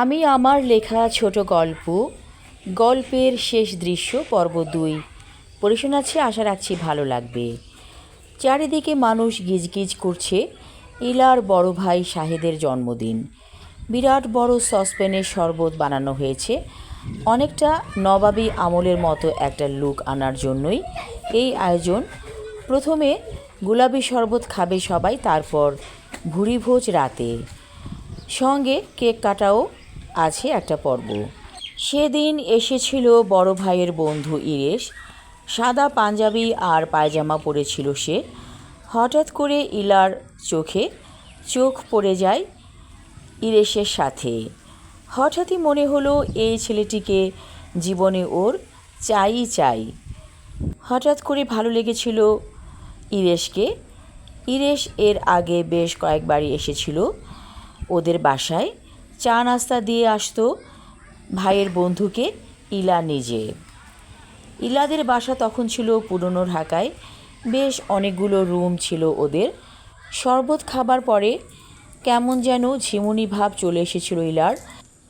আমি আমার লেখা ছোট গল্প, গল্পের শেষ দৃশ্য, পর্ব দুই। পড়ে শোনাচ্ছি, আশা রাখছি ভালো লাগবে। চারিদিকে মানুষ গিজগিজ করছে, ইলার বড় ভাই শাহেদের জন্মদিন। বিরাট বড় সসপ্যানের শরবত বানানো হয়েছে। অনেকটা নবাবী আমলের মতো একটা লুক আনার জন্যই এই আয়োজন। প্রথমে গোলাপি শরবত খাবে সবাই, তারপর ভুরিভোজ রাতে। সঙ্গে কেক কাটাও আছে একটা পর্ব। সেদিন এসেছিল বড় ভাইয়ের বন্ধু ইরেশ। সাদা পাঞ্জাবি আর পায়জামা পরেছিল সে। হঠাৎ করে ইলার চোখে চোখ পড়ে যায় ইরেশের সাথে। হঠাৎই মনে হলো এই ছেলেটিকে জীবনে ওর চাই চাই। হঠাৎ করে ভালো লেগেছিল ইরেশকে। ইরেশ এর আগে বেশ কয়েকবারই এসেছিল ওদের বাসায়। চা নাস্তা দিয়ে আসতো ভাইয়ের বন্ধুকে ইলা নিজে। ইলাদের বাসা তখন ছিল পুরনো ঢাকায়। বেশ অনেকগুলো রুম ছিল ওদের। শরবত খাবার পরে কেমন যেন ঝিমুনি ভাব চলে এসেছিল ইলার।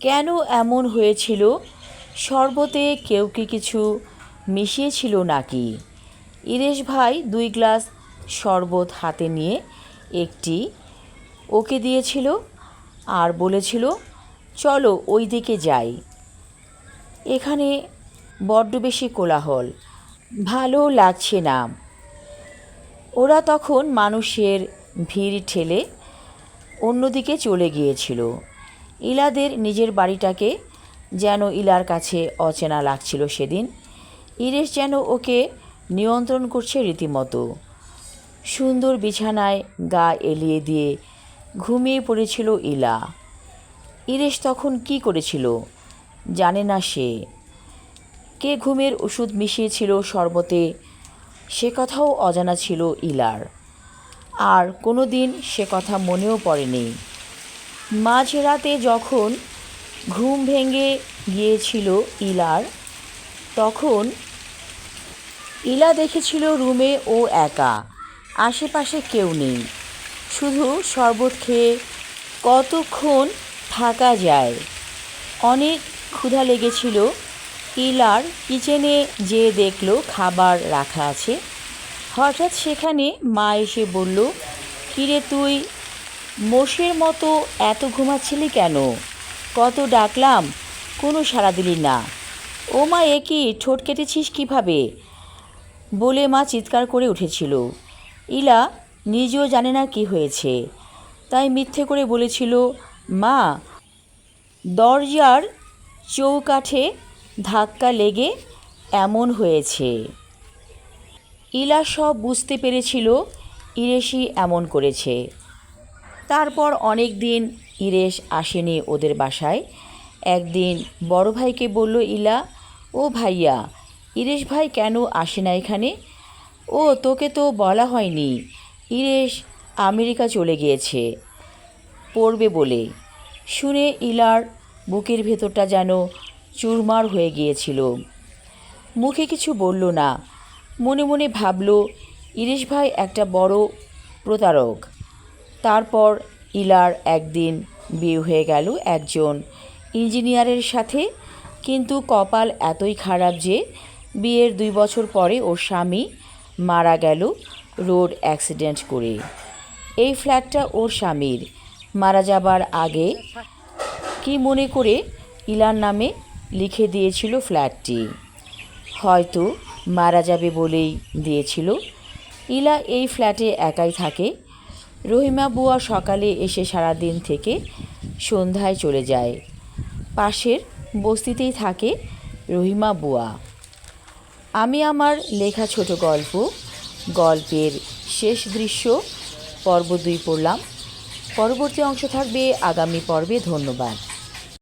কেন এমন হয়েছিল? শরবতে কেউ কি কিছু মিশিয়েছিল নাকি? ইরেশ ভাই দুই গ্লাস শরবত হাতে নিয়ে একটি ওকে দিয়েছিল। আর বলেছিল, চলো ওই দিকে যাই। এখানে বড্ড বেশি কোলাহল। ভালো লাগছে না। ওরা তখন মানুষের ভিড় ঠেলে অন্যদিকে চলে গিয়েছিল। ইলাদের নিজের বাড়িটাকে যেন ইলার কাছে অচেনা লাগছিল সেদিন। ইরেশ যেন ওকে নিয়ন্ত্রণ করছে রীতিমতো। সুন্দর বিছানায় গা এলিয়ে দিয়ে ঘুমিয়ে পড়েছিল ইলা। ইরেশ তখন কি করেছিল জানে না সে। কে ঘুমের ওষুধ মিশিয়েছিল শরবতে, সে কথাও অজানা ছিল ইলার। আর কোনো দিন সে কথা মনেও পড়েনি। মাঝরাতে যখন ঘুম ভেঙে গিয়েছিল ইলার, তখন ইলা দেখেছিল রুমে ও একা, আশেপাশে কেউ নেই। শুধু শরবত খেয়ে কতক্ষণ থাকা যায়? অনেক ক্ষুধা লেগেছিল। ইলার কিচেনে যেয়ে দেখল খাবার রাখা আছে। হঠাৎ সেখানে মা এসে বলল, কিরে তুই, মোষের মতো এত ঘুমাচ্ছিলি কেন? কত ডাকলাম, কোনো সাড়া দিলি না। ও মা, এ কি, ঠোঁট কেটেছিস কীভাবে? বলে মা চিৎকার করে উঠেছিল। ইলা নিজেও জানে না কি হয়েছে। তাই মিথ্যে করে বলেছিল, মা, দরজার চৌকাঠে ধাক্কা লেগে এমন হয়েছে। ইলা সব বুঝতে পেরেছিল, ইরেশই এমন করেছে। তারপর অনেক দিন ইরেশ আসেনি ওদের বাসায়। একদিন বড় ভাইকে বলল, ইলা, ও ভাইয়া, ইরেশ ভাই কেন আসে না এখানে? ও, তোকে তো বলা হয়নি। ইরেশ আমেরিকা চলে গিয়েছে। পড়বে বলে। শুনে ইলার বুকের ভেতরটা যেন চুরমার হয়ে গিয়েছিল। মুখে কিছু বলল না। মনে মনে ভাবল, ইরেশ ভাই একটা বড় প্রতারক। তারপর ইলার একদিন বিয়ে হয়ে গেল একজন ইঞ্জিনিয়ারের সাথে। কিন্তু কপাল এতই খারাপ যে বিয়ের দুই বছর পরে ওর স্বামী মারা গেল। রোড অ্যাক্সিডেন্ট করে। এই ফ্ল্যাটটা ওর স্বামীর। মারা যাবার আগে কি মনে করে ইলার নামে লিখে দিয়েছিল ফ্ল্যাটটি? হয়তো মারা যাবে বলেই দিয়েছিল। ইলা এই ফ্ল্যাটে একাই থাকে। রহিমা বুয়া সকালে এসে সারাদিন থেকে সন্ধ্যায় চলে যায়। পাশের বস্তিতেই থাকে রহিমা বুয়া। আমি আমার লেখা ছোট গল্প গল্পের শেষ দৃশ্য পর্ব দুই পড়লাম। পরবর্তী অংশ থাকবে আগামী পর্বে। ধন্যবাদ।